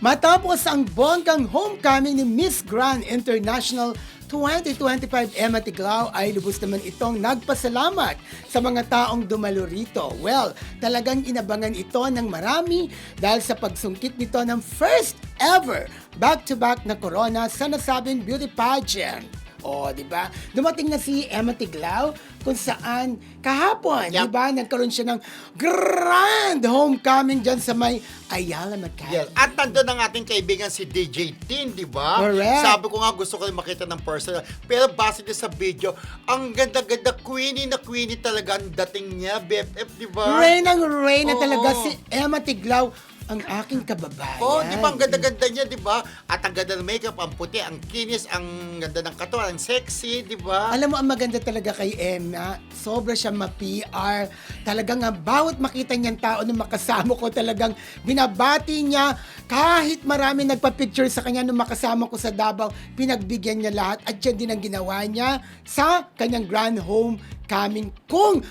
Matapos ang bonggang homecoming ni Miss Grand International 2025 Emma Tiglao ay lubos naman itong nagpasalamat sa mga taong dumalo rito. Well, talagang inabangan ito ng marami dahil sa pagsungkit nito ng first ever back-to-back na corona sa nasabing beauty pageant. O, di ba? Dumating na si Emma Tiglao kung saan kahapon, di Yep. ba, nagkaroon siya ng grand homecoming dyan sa may Ayala Macay. Yes. At nandun ang ating kaibigan si DJ Tin, di ba? Correct. Sabi ko nga gusto ko rin makita ng personal. Pero base din sa video, ang ganda-ganda, queenie na queenie talaga ang dating niya, BFF, di ba? Rain ang rain na talaga si Emma Tiglao, ang aking kababayan. Oh, di ba ang ganda-ganda niya, di ba? At ang ganda ng makeup, ang puti, ang kinis, ang ganda ng katawan, ang sexy, di ba? Alam mo, ang maganda talaga kay Emma, sobra siya ma-PR. Talagang ang bawat makita niyang tao nung makasama ko, talagang binabati niya. Kahit marami nagpa-picture sa kanya nung makasama ko sa Davao, pinagbigyan niya lahat. At yan din ang ginawa niya sa kanyang grand home coming kung